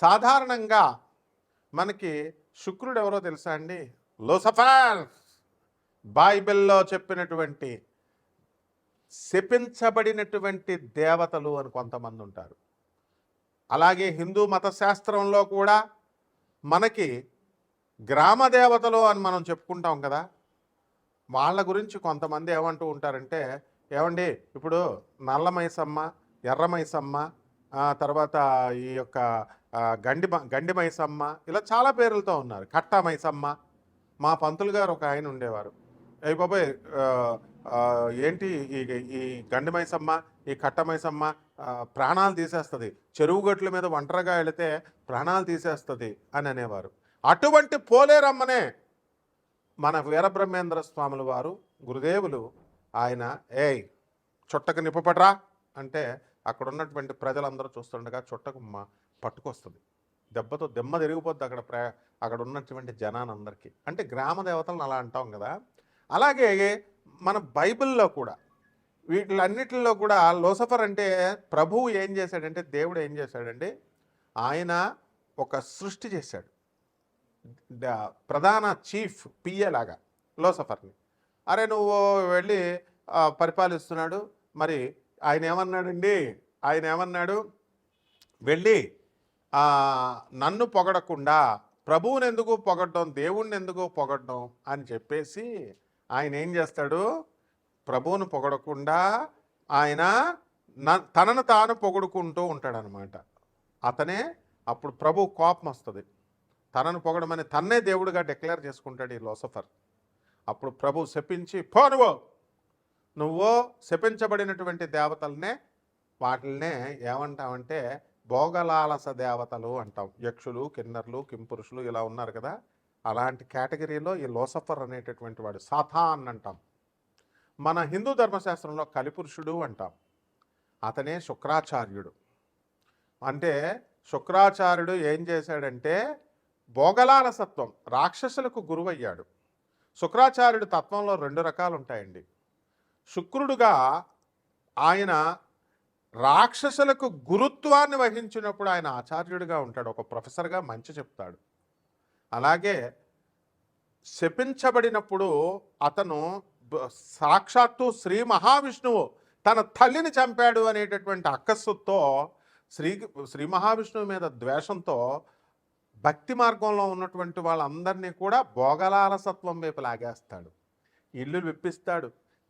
సాధారణంగా మనకి శుక్రుడు ఎవరో తెలుసా అండి? లోసఫర్. బైబిల్లో చెప్పినటువంటి శపించబడినటువంటి దేవతలు అని కొంతమంది ఉంటారు. అలాగే హిందూ మత శాస్త్రంలో కూడా మనకి గ్రామ దేవతలు అని మనం చెప్పుకుంటాం కదా. వాళ్ళ గురించి కొంతమంది ఏమంటూ ఉంటారంటే ఏమండి ఇప్పుడు నల్ల మైసమ్మ ఎర్ర మైసమ్మ తర్వాత ఈ యొక్క గండి గండి మైసమ్మ ఇలా చాలా పేర్లతో ఉన్నారు. కట్టా మైసమ్మ మా పంతులు గారు ఒక ఆయన ఉండేవారు. అయ్యి బాబాయ్ ఏంటి ఈ ఈ గండి మైసమ్మ ఈ కట్ట మైసమ్మ ప్రాణాలు తీసేస్తుంది. చెరువు గట్ల మీద ఒంటరిగా వెళితే ప్రాణాలు తీసేస్తుంది అని అనేవారు. అటువంటి పోలేరమ్మనే మన వీరబ్రహ్మేంద్ర స్వాముల వారు గురుదేవులు ఆయన ఏయ్ చుట్టకు నిప్పపట్రా అంటే అక్కడ ఉన్నటువంటి ప్రజలందరూ చూస్తుండగా చుట్టకు మా పట్టుకొస్తుంది. దెబ్బతో దెమ్మ తిరిగిపోద్ది అక్కడ ప్ర అక్కడ ఉన్నటువంటి జనానందరికీ అంటే గ్రామ దేవతలను అలా అంటాం కదా. అలాగే మన బైబిల్లో కూడా వీటిలన్నిటిలో కూడా లోసఫర్ అంటే ప్రభువు ఏం చేశాడంటే దేవుడు ఏం చేశాడంటే ఆయన ఒక సృష్టి చేశాడు. ప్రధాన చీఫ్ పిఏ లాగా లోసఫర్ని. అరే నువ్వు వెళ్ళి పరిపాలిస్తున్నాడు. మరి ఆయన ఏమన్నాడండి ఆయన ఏమన్నాడు వెళ్ళి నన్ను పొగడకుండా ప్రభువుని ఎందుకు పొగడడం దేవుణ్ణి ఎందుకు పొగడడం అని చెప్పేసి ఆయన ఏం చేస్తాడు? ప్రభువును పొగడకుండా ఆయన తనను తాను పొగుడుకుంటూ ఉంటాడనమాట. అతనే అప్పుడు ప్రభు కోపం వస్తుంది. తనను పొగడమని తన్నే దేవుడిగా డిక్లేర్ చేసుకుంటాడు ఈ లోసఫర్. అప్పుడు ప్రభు శపించి పోనువో నువ్వు శపించబడినటువంటి దేవతలనే వాటిల్నే ఏమంటామంటే భోగలాలస దేవతలు అంటాం. యక్షులు కిన్నర్లు కింపురుషులు ఇలా ఉన్నారు కదా. అలాంటి కేటగిరీలో ఈ లోసఫర్ అనేటటువంటి వాడు సాథాన్ అంటాం. మన హిందూ ధర్మశాస్త్రంలో కలిపురుషుడు అంటాం. అతనే శుక్రాచార్యుడు. అంటే శుక్రాచార్యుడు ఏం చేశాడంటే భోగలాలసత్వం రాక్షసులకు గురువయ్యాడు. శుక్రాచార్యుడు తత్వంలో రెండు రకాలు ఉంటాయండి శుక్రుడుగా ఆయన రాక్షసులకు గురుత్వాన్ని వహించినప్పుడు ఆయన ఆచార్యుడిగా ఉంటాడు. ఒక ప్రొఫెసర్గా మంచి చెప్తాడు. అలాగే శపించబడినప్పుడు అతను సాక్షాత్తు శ్రీ మహావిష్ణువు తన తల్లిని చంపాడు అనేటటువంటి అక్కస్సుతో శ్రీ శ్రీ మహావిష్ణువు మీద ద్వేషంతో భక్తి మార్గంలో ఉన్నటువంటి వాళ్ళందరినీ కూడా భోగలాలసత్వం వైపు లాగేస్తాడు. ఇల్లు విప్పిస్తాడు.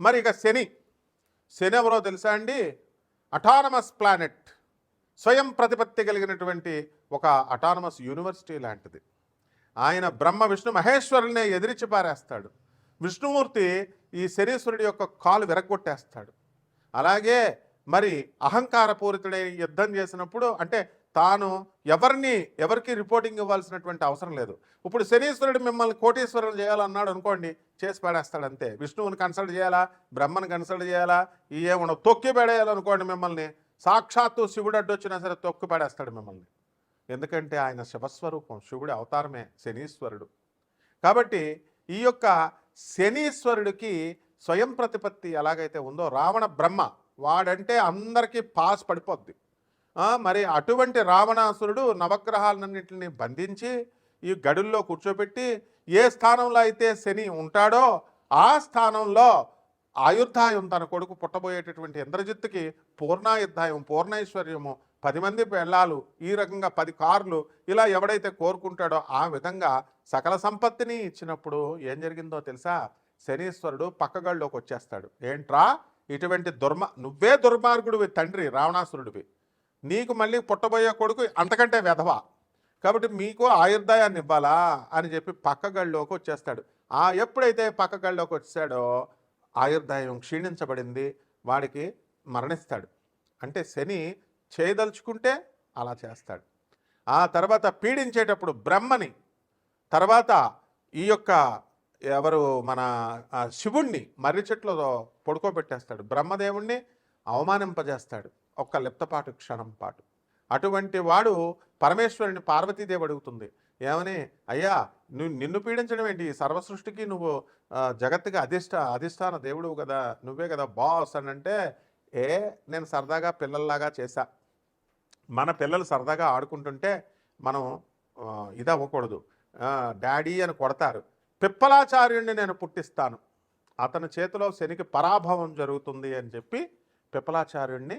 మరి ఇక శని. శని ఎవరో తెలుసా అండి? అటానమస్ ప్లానెట్ స్వయం ప్రతిపత్తి కలిగినటువంటి ఒక అటానమస్ యూనివర్సిటీ లాంటిది. ఆయన బ్రహ్మ విష్ణు మహేశ్వరుల్నే ఎదిరించి పారేస్తాడు. విష్ణుమూర్తి ఈ శనీశ్వరుడి యొక్క కాలు విరగొట్టేస్తాడు అలాగే మరి అహంకారపూరితుడై యుద్ధం చేసినప్పుడు అంటే తాను ఎవరిని ఎవరికి రిపోర్టింగ్ ఇవ్వాల్సినటువంటి అవసరం లేదు. ఇప్పుడు శనీశ్వరుడు మిమ్మల్ని కోటీశ్వరులు చేయాలన్నాడు అనుకోండి చేసి పడేస్తాడు అంతే విష్ణువుని కన్సల్ట్ చేయాలా? బ్రహ్మను కన్సల్ట్ చేయాలా? ఏమన్నా తొక్కి పడేయాలనుకోండి మిమ్మల్ని సాక్షాత్తు శివుడు అడ్డొచ్చినా సరే తొక్కి పడేస్తాడు మిమ్మల్ని. ఎందుకంటే ఆయన శివస్వరూపం శివుడి అవతారమే శనీశ్వరుడు. కాబట్టి ఈ యొక్క శనీశ్వరుడికి స్వయం ప్రతిపత్తి ఎలాగైతే ఉందో రావణ బ్రహ్మ వాడంటే అందరికీ పాస్ పడిపోద్ది. మరి అటువంటి రావణాసురుడు నవగ్రహాలన్నింటిని బంధించి ఈ గడుల్లో కూర్చోబెట్టి ఏ స్థానంలో అయితే శని ఉంటాడో ఆ స్థానంలో ఆయుర్ధాయం తన కొడుకు పుట్టబోయేటటువంటి ఇంద్రజిత్తుకి పూర్ణాయుర్ధాయం పూర్ణైశ్వర్యము పది మంది పెళ్ళాలు ఈ రకంగా పది కార్లు ఇలా ఎవడైతే కోరుకుంటాడో ఆ విధంగా సకల సంపత్తిని ఇచ్చినప్పుడు ఏం జరిగిందో తెలుసా? శనీశ్వరుడు పక్కగళ్ళలోకి వచ్చేస్తాడు ఏంట్రా? ఇటువంటి దుర్మ నువ్వే దుర్మార్గుడివి తండ్రి రావణాసురుడివి. నీకు మళ్ళీ పుట్టబోయే కొడుకు అంతకంటే వెధవ? కాబట్టి మీకు ఆయుర్దాయాన్ని ఇవ్వాలా? అని చెప్పి పక్కగళ్ళలోకి వచ్చేస్తాడు. ఆ ఎప్పుడైతే పక్కగళ్ళలోకి వచ్చాడో ఆయుర్దాయం క్షీణించబడింది. వాడికి మరణిస్తాడు. అంటే శని చేయదలుచుకుంటే అలా చేస్తాడు. ఆ తర్వాత పీడించేటప్పుడు బ్రహ్మని తర్వాత ఈ యొక్క ఎవరు మన శివుణ్ణి మర్రి చెట్లలో పడుకోబెట్టేస్తాడు. బ్రహ్మదేవుణ్ణి అవమానింపజేస్తాడు. ఒక్క లిప్తపాటు క్షణం పాటు. అటువంటి వాడు పరమేశ్వరుని పార్వతీదేవి అడుగుతుంది. ఏమని? అయ్యా నువ్వు నిన్ను పీడించడం ఏంటి? ఈ సర్వసృష్టికి నువ్వు ఆ, జగత్తుకి అధిష్ట అధిష్టాన దేవుడు కదా నువ్వే కదా బాస్ అని అంటే ఏ నేను సరదాగా పిల్లల్లాగా చేశా. మన పిల్లలు సరదాగా ఆడుకుంటుంటే మనం ఇది అవ్వకూడదు డాడీ అని కొడతారు. పిప్పలాచార్యుడిని నేను పుట్టిస్తాను. అతని చేతిలో శనికి పరాభవం జరుగుతుంది అని చెప్పి పిప్పలాచార్యుడిని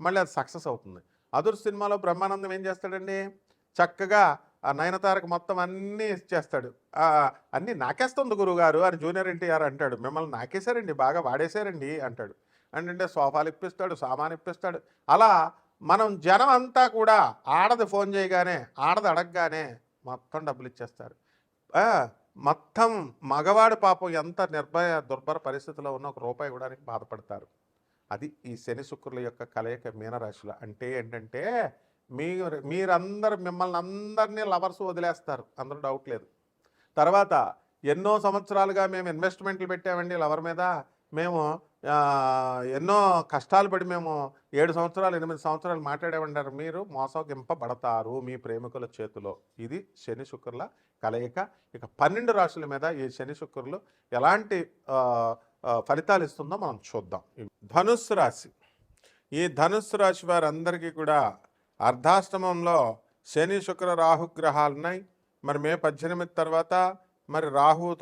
మళ్ళీ అది సక్సెస్ అవుతుంది. అదురు సినిమాలో బ్రహ్మానందం ఏం చేస్తాడండి? చక్కగా ఆ నయనతారకు మొత్తం అన్నీ చేస్తాడు. అన్నీ నాకేస్తుంది గురుగారు అని జూనియర్ ఎన్టీఆర్ అంటాడు. మిమ్మల్ని నాకేశారండి బాగా వాడేశారండి అంటాడు. అంటే సోఫాలు ఇప్పిస్తాడు సామాన్ ఇప్పిస్తాడు. అలా మనం జనం అంతా కూడా ఆడది ఫోన్ చేయగానే ఆడది అడగగానే మొత్తం డబ్బులు ఇచ్చేస్తారు. మొత్తం మగవాడు పాపం ఎంత నిర్భయ దుర్భర పరిస్థితిలో ఉన్న ఒక రూపాయి ఇవ్వడానికి బాధపడతారు. అది ఈ శని శుక్రుల యొక్క కలయిక మీనరాశిలో. అంటే ఏంటంటే మీరు మీరందరు మిమ్మల్ని అందరినీ లవర్స్ వదిలేస్తారు. అందరూ డౌట్ లేదు. తర్వాత ఎన్నో సంవత్సరాలుగా మేము ఇన్వెస్ట్మెంట్లు పెట్టామండి లవర్ మీద. మేము ఎన్నో కష్టాలు పడి మేము ఏడు సంవత్సరాలు ఎనిమిది సంవత్సరాలు మాట్లాడేమంటారు మీరు మోసగింపబడతారు మీ ప్రేమికుల చేతిలో. ఇది శని శుక్రుల కలయిక. ఇక పన్నెండు రాశుల మీద ఈ శని శుక్రులు ఎలాంటి ఫలితాలు ఇస్తుందో మనం చూద్దాం. ధనుస్సు రాశి. ఈ ధనుస్సు రాశి వారందరికీ కూడా అర్ధాష్టమంలో శని శుక్ర రాహు గ్రహాలు ఉన్నాయి. మరి మే పద్దెనిమిది తర్వాత మరి రాహు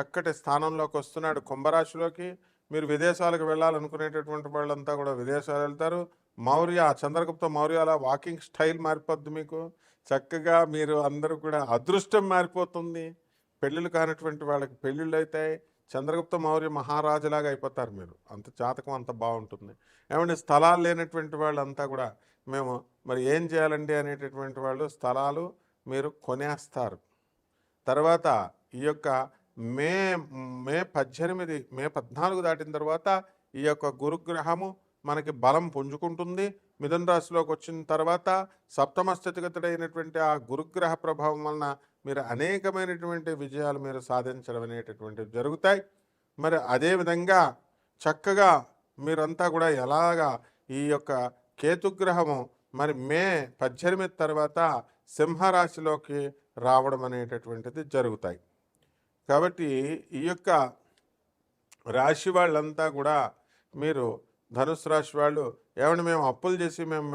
చక్కటి స్థానంలోకి వస్తున్నాడు కుంభరాశిలోకి. మీరు విదేశాలకు వెళ్ళాలనుకునేటటువంటి వాళ్ళంతా కూడా విదేశాలు వెళ్తారు. మౌర్య చంద్రగుప్త మౌర్యాల వాకింగ్ స్టైల్ మారిపోద్ది మీకు. చక్కగా మీరు అందరూ కూడా అదృష్టం మారిపోతుంది. పెళ్ళిళ్ళు కానటువంటి వాళ్ళకి పెళ్ళిళ్ళు అవుతాయి. చంద్రగుప్త మౌర్య మహారాజులాగా అయిపోతారు మీరు. అంత జాతకం అంత బాగుంటుంది. ఏమంటే స్థలాలు లేనటువంటి వాళ్ళంతా కూడా మేము మరి ఏం చేయాలండి అనేటటువంటి వాళ్ళు స్థలాలు మీరు కొనేస్తారు. తర్వాత ఈ యొక్క మే మే పద్దెనిమిది మే పద్నాలుగు దాటిన తర్వాత ఈ యొక్క గురుగ్రహము మనకి బలం పుంజుకుంటుంది. మిథున రాశిలోకి వచ్చిన తర్వాత సప్తమ స్థితిగతుడైనటువంటి ఆ గురుగ్రహ ప్రభావం వలన మీరు అనేకమైనటువంటి విజయాలు మీరు సాధించడం అనేటటువంటివి జరుగుతాయి. మరి అదేవిధంగా చక్కగా మీరంతా కూడా ఎలాగా ఈ యొక్క కేతుగ్రహము మరి మే పద్దెనిమిది తర్వాత సింహరాశిలోకి రావడం అనేటటువంటిది జరుగుతాయి. కాబట్టి ఈ యొక్క రాశి వాళ్ళంతా కూడా మీరు ధనుసు రాశి వాళ్ళు ఏమంటే మేము అప్పులు చేసి మేము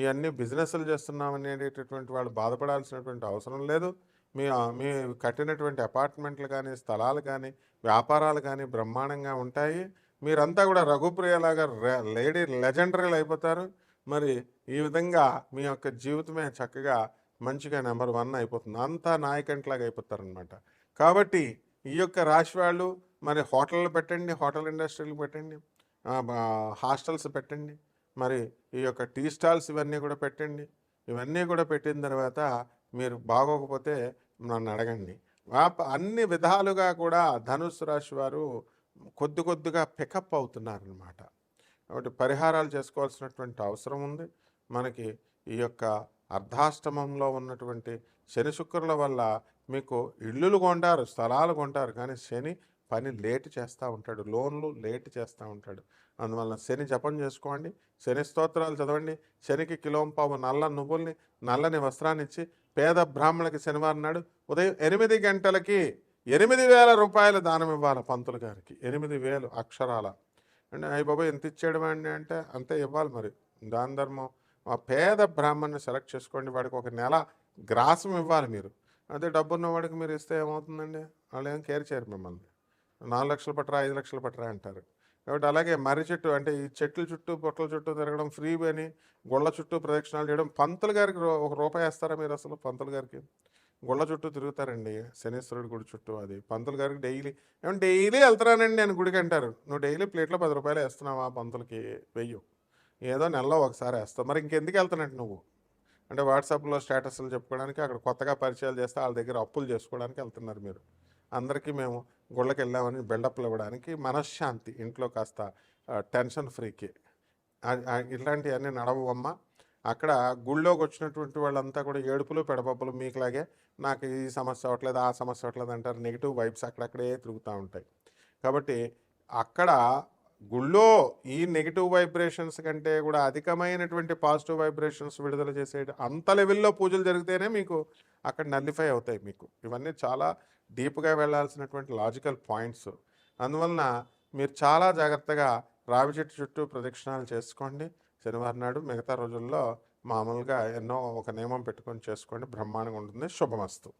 ఇవన్నీ బిజినెస్లు చేస్తున్నాం అనేటటువంటి వాళ్ళు బాధపడాల్సినటువంటి అవసరం లేదు. మీ మీ కట్టినటువంటి అపార్ట్మెంట్లు కానీ స్థలాలు కానీ వ్యాపారాలు కానీ బ్రహ్మాండంగా ఉంటాయి. మీరంతా కూడా రఘుప్రియలాగా లేడీ లెజెండరీలు అయిపోతారు. మరి ఈ విధంగా మీ యొక్క జీవితమే చక్కగా మంచిగా నెంబర్ వన్ అయిపోతుంది. అంతా నాయకంట్లాగా అయిపోతారనమాట. కాబట్టి ఈ యొక్క రాశి వాళ్ళు మరి హోటళ్ళు పెట్టండి హోటల్ ఇండస్ట్రీలు పెట్టండి బా- హాస్టల్స్ పెట్టండి మరి ఈ యొక్క టీ స్టాల్స్ ఇవన్నీ కూడా పెట్టండి. ఇవన్నీ కూడా పెట్టిన తర్వాత మీరు బాగోకపోతే నన్ను అడగండి. అన్ని విధాలుగా కూడా ధనుసు రాశి వారు కొద్ది కొద్దిగా పికప్ అవుతున్నారనమాట కాబట్టి పరిహారాలు చేసుకోవాల్సినటువంటి అవసరం ఉంది. మనకి ఈ యొక్క అర్ధాష్టమంలో ఉన్నటువంటి శని శుక్రుల వల్ల మీకు ఇల్లులు కొంటారు స్థలాలు కొంటారు. కానీ శని పని లేట్ చేస్తూ ఉంటాడు లోన్లు లేట్ చేస్తూ ఉంటాడు. అందువలన శని జపం చేసుకోండి శని స్తోత్రాలు చదవండి శనికి కిలోంపావు నల్ల నువ్వుల్ని నల్లని వస్త్రాన్ని ఇచ్చి పేద బ్రాహ్మణులకి శనివారం నాడు ఉదయం ఎనిమిది గంటలకి ఎనిమిది వేల రూపాయలు దానం ఇవ్వాలి పంతులు గారికి. ఎనిమిది వేలు అక్షరాల. అంటే అయ్యి బాబా ఎంత ఇచ్చాడు వాడిని అంటే అంతే ఇవ్వాలి మరి. దాని ధర్మం. ఆ పేద బ్రాహ్మణ్ని సెలెక్ట్ చేసుకోండి వాడికి ఒక నెల గ్రాసం ఇవ్వాలి మీరు. అదే డబ్బున్న వాడికి మీరు ఇస్తే ఏమవుతుందండి? వాళ్ళు ఏం కేర్ చేయరు మిమ్మల్ని. నాలుగు లక్షలు పట్టరా ఐదు లక్షలు పట్టరా అంటారు. కాబట్టి అలాగే మర్రి చెట్టు అంటే ఈ చెట్ల చుట్టూ పొట్ల చుట్టూ తిరగడం ఫ్రీ అని గుళ్ళ చుట్టూ ప్రదక్షిణాలు చేయడం పంతులు గారికి రూ- ఒక రూపాయి వేస్తారా మీరు అసలు పంతులు గారికి? గుళ్ళ చుట్టూ తిరుగుతారండి శనీశ్వరుడు గుడి చుట్టూ అది. పంతులు గారికి డైలీ ఏమంటే డైలీ వెళ్తున్నానండి నేను గుడికి అంటారు. నువ్వు డైలీ ప్లేట్లో పది రూపాయలు వేస్తున్నావా పంతులకి? వెయ్యి. ఏదో నెలలో ఒకసారి వేస్తావు. మరి ఇంకెందుకు వెళ్తున్నట్టు నువ్వు? అంటే వాట్సాప్లో స్టేటస్లు చెప్పుకోవడానికి అక్కడ కొత్తగా పరిచయాలు చేస్తే వాళ్ళ దగ్గర అప్పులు చేసుకోవడానికి వెళ్తున్నారు మీరు. అందరికీ మేము గుళ్ళకి వెళ్ళామని బిల్డప్లు ఇవ్వడానికి మనశ్శాంతి ఇంట్లో కాస్త టెన్షన్ ఫ్రీకి. ఇట్లాంటివన్నీ నడవమ్మ. అక్కడ గుళ్ళోకి వచ్చినటువంటి వాళ్ళంతా కూడా ఏడుపులు పెడపప్పులు మీకులాగే నాకు ఈ సమస్య అవ్వట్లేదు ఆ సమస్య అవ్వట్లేదు అంటారు. నెగిటివ్ వైబ్స్ అక్కడక్కడే తిరుగుతూ ఉంటాయి. కాబట్టి అక్కడ గుళ్ళో ఈ నెగిటివ్ వైబ్రేషన్స్ కంటే కూడా అధికమైనటువంటి పాజిటివ్ వైబ్రేషన్స్ విడుదల చేసే అంత లెవెల్లో పూజలు జరిగితేనే మీకు అక్కడ నల్లిఫై అవుతాయి మీకు. ఇవన్నీ చాలా డీప్గా వెళ్ళాల్సినటువంటి లాజికల్ పాయింట్స్. అందువలన మీరు చాలా జాగ్రత్తగా రావి చెట్టు చుట్టూ ప్రదక్షిణాలు చేసుకోండి. శనివారం నాడు మిగతా రోజుల్లో మామూలుగా ఎన్నో ఒక నియమం పెట్టుకొని చేసుకోండి. బ్రహ్మాండంగా ఉంటుంది. శుభమస్తు.